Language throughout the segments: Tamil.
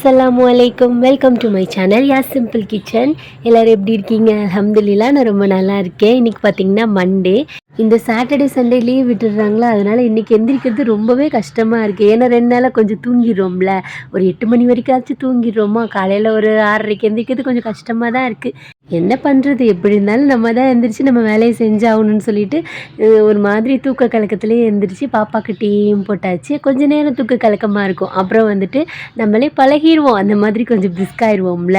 அஸ்ஸலாமு அலைக்கும் வெல்கம் டு மை சேனல் யா சிம்பிள் கிச்சன் எல்லோரும் எப்படி இருக்கீங்க? அலமதுல்லா நான் ரொம்ப நல்லா இருக்கேன். இன்றைக்கி பார்த்தீங்கன்னா மண்டே இந்த சாட்டர்டே சண்டே லீவ் விட்டுடுறாங்களா? அதனால் இன்றைக்கி எந்திரிக்கிறது ரொம்பவே கஷ்டமாக இருக்குது ஏன்னா ரெண்டு நாளாக கொஞ்சம் தூங்கிடுறோம்ல. ஒரு எட்டு மணி வரைக்காச்சும் தூங்கிடுறோமா? காலையில் ஒரு ஆறரைக்கு எந்திரிக்கிறது கொஞ்சம் கஷ்டமாக தான் இருக்குது என்ன பண்ணுறது எப்படி இருந்தாலும் நம்ம தான் எந்திரிச்சு நம்ம வேலையை செஞ்சாகணும்னு சொல்லிட்டு ஒரு மாதிரி தூக்க கலக்கத்துலேயே எந்திரிச்சு பாப்பாக்கு டீயும் போட்டாச்சு. கொஞ்ச நேரம் தூக்க கலக்கமாக இருக்கும். அப்புறம் வந்துட்டு நம்மளே பழகிடுவோம். அந்த மாதிரி கொஞ்சம் பிஸ்காயிடுவோம்ல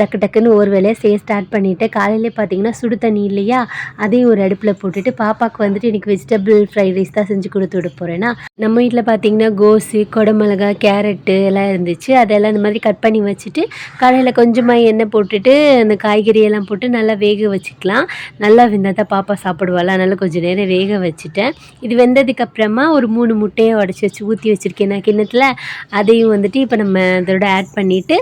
டக்கு டக்குன்னு ஒரு வேலையை செய்ய ஸ்டார்ட் பண்ணிவிட்டு காலையிலே பார்த்தீங்கன்னா சுடு தண்ணி இல்லையா? அதையும் ஒரு அடுப்பில் போட்டுட்டு பாப்பாவுக்கு வந்துட்டு எனக்கு வெஜிடபிள் ஃப்ரைட் ரைஸ் தான் செஞ்சு கொடுத்து விட போகிறேன்னா நம்ம வீட்டில் பார்த்தீங்கன்னா கோஸு கொடமிளகா கேரட்டு எல்லாம் இருந்துச்சு. அதெல்லாம் இந்த மாதிரி கட் பண்ணி வச்சுட்டு கடையில் கொஞ்சமாக எண்ணெய் போட்டுட்டு அந்த காய்கறியெல்லாம் போட்டு நல்லா வேக வச்சுக்கலாம். நல்லா வெந்தால் தான் பாப்பா சாப்பிடுவாள். அதனால் கொஞ்சம் நேரம் வேக வச்சுட்டேன். இது வெந்ததுக்கு அப்புறமா ஒரு மூணு முட்டையை உடச்சி வச்சு ஊற்றி வச்சுருக்கேன். நான் கிண்ணத்தில் அதையும் வந்துட்டு இப்போ நம்ம அதோட ஆட் பண்ணிவிட்டு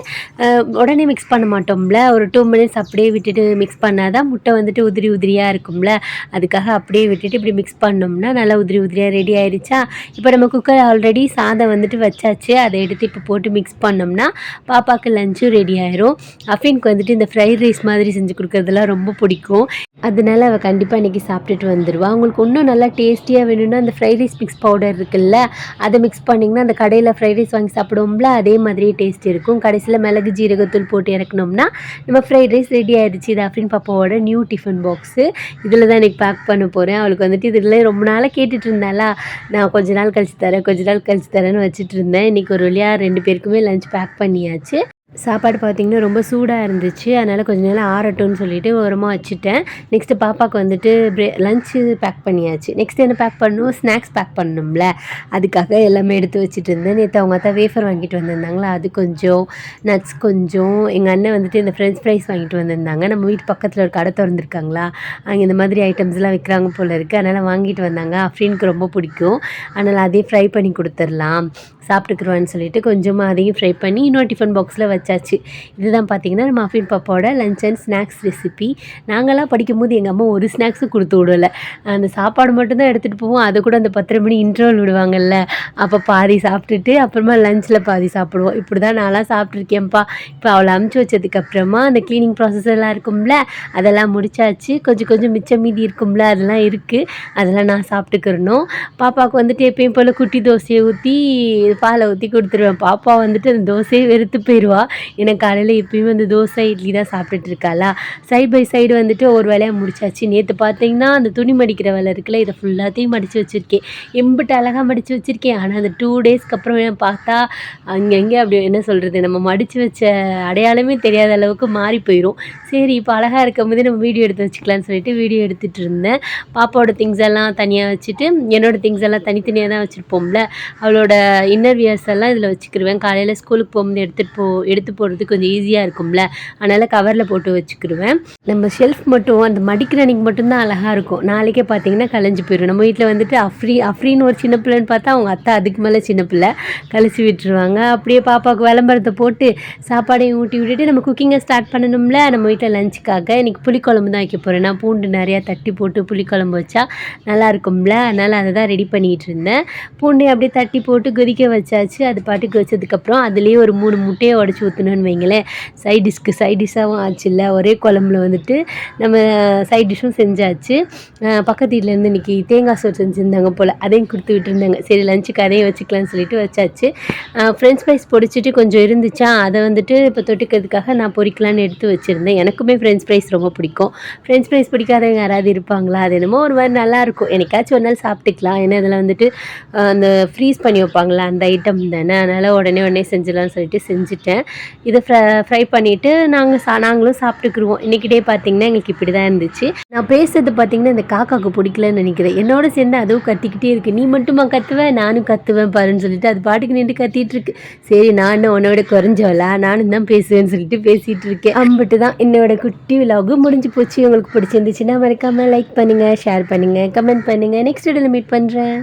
உடனே மிக்ஸ் பண்ண மாட்டோம்ல. ஒரு டூ மினிட்ஸ் அப்படியே விட்டுட்டு மிக்ஸ் பண்ணால் தான் முட்டை வந்துட்டு உதிரி உதிரியாக இருக்கும்ல. அதுக்காக அப்படியே விட்டுட்டு இப்படி மிக்ஸ் பண்ணோம்னா நல்லா உதிரி உதிரியாக ரெடி ஆயிடுச்சா இப்போ நம்ம குக்கர் ஆல்ரெடி சாதம் வந்துட்டு வச்சாச்சு. அதை எடுத்து இப்போ போட்டு மிக்ஸ் பண்ணோம்னா பாப்பாவுக்கு லஞ்சும் ரெடி ஆயிரும். அஃபின்க்கு வந்துட்டு இந்த ஃப்ரைட் ரைஸ் மாதிரி செஞ்சு கொடுக்கறதெல்லாம் ரொம்ப பிடிக்கும். அதனால அவள் கண்டிப்பாக இன்றைக்கி சாப்பிட்டுட்டு வந்துடுவா அவங்களுக்கு இன்னும் நல்லா டேஸ்டியாக வேணும்னா அந்த ஃப்ரைட் ரைஸ் மிக்ஸ் பவுடர் இருக்குல்ல அதை மிக்ஸ் பண்ணிங்கன்னா அந்த கடையில் ஃப்ரைட் ரைஸ் வாங்கி சாப்பிடுவோம்ல அதே மாதிரியே டேஸ்ட் இருக்கும். கடைசியில் மிளகு ஜீரகத்தூள் போட்டு இறக்கணும்னா நம்ம ஃப்ரைட் ரைஸ் ரெடி ஆயிடுச்சு. இது அப்படின்னு பாப்பாவோட நியூ டிஃபன் பாக்ஸு இதில் தான் இன்றைக்கி பேக் பண்ண போகிறேன் அவளுக்கு வந்துட்டு இதில் ரொம்ப நாளாக கேட்டுட்டு இருந்தாளா? நான் கொஞ்ச நாள் கழிச்சு தரேன் கொஞ்ச நாள் கழிச்சு தரேன்னு வச்சுட்டு இருந்தேன். இன்றைக்கி ஒரு வழியாக ரெண்டு பேருக்குமே லஞ்ச் பேக் பண்ணியாச்சு. சாப்பாடு பார்த்திங்கன்னா ரொம்ப சூடாக இருந்துச்சு. அதனால் கொஞ்ச நேரம் ஆறட்டும்னு சொல்லிவிட்டு ஓரமாக வச்சுட்டேன். நெக்ஸ்ட்டு பாப்பாவுக்கு வந்துட்டு பிரே லஞ்சு பேக் பண்ணியாச்சு. நெக்ஸ்ட் என்ன பேக் பண்ணணும் ஸ்நாக்ஸ் பேக் பண்ணணும்ல அதுக்காக எல்லாமே எடுத்து வச்சுட்டு இருந்தேன். நேற்று அவங்க அத்தா வேஃபர் வாங்கிட்டு வந்திருந்தாங்களா? அது கொஞ்சம் நட்ஸ் கொஞ்சம். எங்கள் அண்ணன் வந்துட்டு இந்த ஃப்ரெஞ்ச் ஃப்ரைஸ் வாங்கிட்டு வந்திருந்தாங்க. நம்ம வீட்டு பக்கத்தில் ஒரு கடை திறந்துருக்காங்களா? அங்கே இந்த மாதிரி ஐட்டம்ஸ்லாம் விற்கிறாங்க போல் இருக்குது அதனால் வாங்கிட்டு வந்தாங்க. அஃப்ரீனுக்கு ரொம்ப பிடிக்கும். அதனால் அதையும் ஃப்ரை பண்ணி கொடுத்துர்லாம் சாப்பிட்டுக்குருவான்னு சொல்லிட்டு கொஞ்சமாக அதையும் ஃப்ரை பண்ணி இன்னொரு டிஃபன் பாக்ஸில் வச்சு வச்சாச்சு. இதுதான் பார்த்தீங்கன்னா நம்ம பாப்பாவோட லஞ்ச் அண்ட் ஸ்நாக்ஸ் ரெசிபி நாங்களாம் படிக்கும்போது எங்கள் அம்மா ஒரு ஸ்நாக்ஸும் கொடுத்து விடலை. அந்த சாப்பாடு மட்டும்தான் எடுத்துகிட்டு போவோம். அதை கூட அந்த பத்தரை மணி இன்டர்வல் விடுவாங்கல்ல. அப்போ பாதி சாப்பிட்டுட்டு அப்புறமா லஞ்சில் பாதி சாப்பிடுவோம். இப்படி தான் நான்லாம் சாப்பிட்ருக்கேன்ப்பா இப்போ அவளை அமுச்சு வச்சதுக்கப்புறமா அந்த க்ளீனிங் ப்ராசஸ் எல்லாம் இருக்கும்ல அதெல்லாம் முடிச்சாச்சு. கொஞ்சம் கொஞ்சம் மிச்சம் மீதி இருக்கும்ல அதெல்லாம் இருக்குது அதெல்லாம் நான் சாப்பிட்டுக்கிறணும். பாப்பாவுக்கு வந்துட்டு எப்பயும் போல் குட்டி தோசையை ஊற்றி பாலை ஊற்றி கொடுத்துருவேன். பாப்பா வந்துட்டு அந்த தோசையை வெறுத்து போயிடுவா எனக்கு காலையில் எப்பயுமே வந்து தோசை இட்லி தான் சாப்பிட்டுட்டு இருக்காளா? பை சைடு வந்துட்டு ஒரு வேலையாக முடிச்சாச்சு. நேற்று பார்த்தீங்கன்னா அந்த துணி மடிக்கிற வேலை இருக்குல்ல இதை ஃபுல்லாத்தையும் மடித்து வச்சுருக்கேன். எம்பிட்டு அழகாக மடித்து வச்சுருக்கேன். ஆனால் அந்த டூ டேஸ்க்கு அப்புறம் பார்த்தா அங்கங்கே அப்படி என்ன சொல்கிறது நம்ம மடித்து வச்ச அடையாளமே தெரியாத அளவுக்கு மாறி போயிடும் சரி இப்போ அழகாக இருக்கும் போது நம்ம வீடியோ எடுத்து வச்சுக்கலாம்னு சொல்லிட்டு வீடியோ எடுத்துகிட்டு இருந்தேன். பாப்பாவோட திங்ஸ் எல்லாம் தனியாக வச்சுட்டு என்னோட திங்ஸ் எல்லாம் தனித்தனியாக தான் வச்சுருப்போம்ல. அவளோட இன்னர் வியர்ஸ் எல்லாம் இதில் வச்சுக்கிடுவேன் காலையில் ஸ்கூலுக்கு போகும்போது எடுத்துகிட்டு போ எடுத்து போகிறது கொஞ்சம் ஈஸியாக இருக்கும்ல. அதனால் கவரில் போட்டு வச்சுக்கிடுவேன் நம்ம ஷெல்ஃப் மட்டும் அந்த மடிக்கிற அன்னைக்கு மட்டும்தான் அழகாக இருக்கும். நாளைக்கே பார்த்தீங்கன்னா கலைஞ்சு போயிடும் நம்ம வீட்டில் வந்துட்டு அஃப்ரி அஃப்ரின்னு ஒரு சின்ன பிள்ளைன்னு பார்த்தா அவங்க அத்தை அதுக்கு மேலே சின்ன பிள்ளை. கழிச்சு விட்டுருவாங்க. அப்படியே பாப்பாவுக்கு விளம்பரத்தை போட்டு சாப்பாடையும் ஊட்டி விட்டுட்டு நம்ம குக்கிங்கை ஸ்டார்ட் பண்ணணும்ல. நம்ம நைட்டில் லஞ்சுக்காக இன்றைக்கி புளிக்குழம்பு தான் வைக்க போகிறேன் நான் பூண்டு நிறையா தட்டி போட்டு புளிக்குழம்பு வச்சா நல்லா இருக்கும்ல? அதனால் அதை தான் ரெடி பண்ணிகிட்டு இருந்தேன். பூண்டை அப்படியே தட்டி போட்டு கொதிக்க வச்சாச்சு. அது பாட்டுக்கு வச்சதுக்கப்புறம் அதுலேயே ஒரு மூணு முட்டையை உடச்சி ஊற்றணும்னு வைங்களேன். சைட் டிஷ்க்கு சைட் டிஷ்ஷாகவும் ஆச்சுல்ல ஒரே குழம்புல வந்துட்டு நம்ம சைட் டிஷ்ஷும் செஞ்சாச்சு. பக்கத்து வீட்டிலேருந்து இன்றைக்கி தேங்காய் சோறு செஞ்சுருந்தாங்க போல். அதையும் கொடுத்து விட்டுருந்தாங்க. சரி லஞ்சுக்கு அதையும் வச்சுக்கலாம்னு சொல்லிட்டு வச்சாச்சு. ஃப்ரெஞ்ச் ஃப்ரைஸ் பொடிச்சிட்டு கொஞ்சம் இருந்துச்சா? அதை வந்துட்டு இப்போ தொட்டுக்கிறதுக்காக நான் பொறிக்கலான்னு எடுத்து வச்சுருந்தேன். எனக்குமே ஃப்ரெஞ்ச் ஃப்ரைஸ் ரொம்ப பிடிக்கும். ஃப்ரெஞ்ச் ஃப்ரைஸ் பிடிக்காதவங்க யாராவது இருப்பாங்களா? அது என்னமோ ஒரு மாதிரி நல்லாயிருக்கும் என்னைக்காச்சும் ஒரு நாள் சாப்பிட்டுக்கலாம். ஏன்னா இதில் வந்துட்டு அந்த ஃப்ரீஸ் பண்ணி வைப்பாங்களா அந்த ஐட்டம் தானே. அதனால் உடனே உடனே செஞ்சிடலாம்னு சொல்லிட்டு செஞ்சுட்டேன். இதை ஃப்ரை ஃப்ரை பண்ணிவிட்டு நாங்கள் சா நாங்களும் சாப்பிட்டுக்குருவோம். இன்றைக்கி டே பார்த்தீங்கன்னா எங்களுக்கு இப்படி தான் இருந்துச்சு. நான் பேசுறது பார்த்தீங்கன்னா இந்த காக்காவுக்கு பிடிக்கலன்னு நினைக்கிறேன். என்னோட சேர்ந்து அதுவும் கத்திக்கிட்டே இருக்குது நீ மட்டுமா கத்துவேன் நானும் கத்துவேன் பாருன்னு சொல்லிட்டு அது பாட்டுக்கு நின்று கத்திட்டு இருக்கு. சரி நான் உன்னோட குறைஞ்சவளா? நானும் தான் பேசுவேன்னு சொல்லிட்டு பேசிகிட்டு இருக்கேன். அம்பிட்டு தான். என்னோட குட்டி விலாகு முடிஞ்சு போச்சு. உங்களுக்கு பிடிச்சிருந்துச்சுன்னா மறக்காமல் லைக் பண்ணுங்கள் ஷேர் பண்ணுங்கள் கமெண்ட் பண்ணுங்கள் நெக்ஸ்ட் வீடியோவில் மீட் பண்ணுறேன்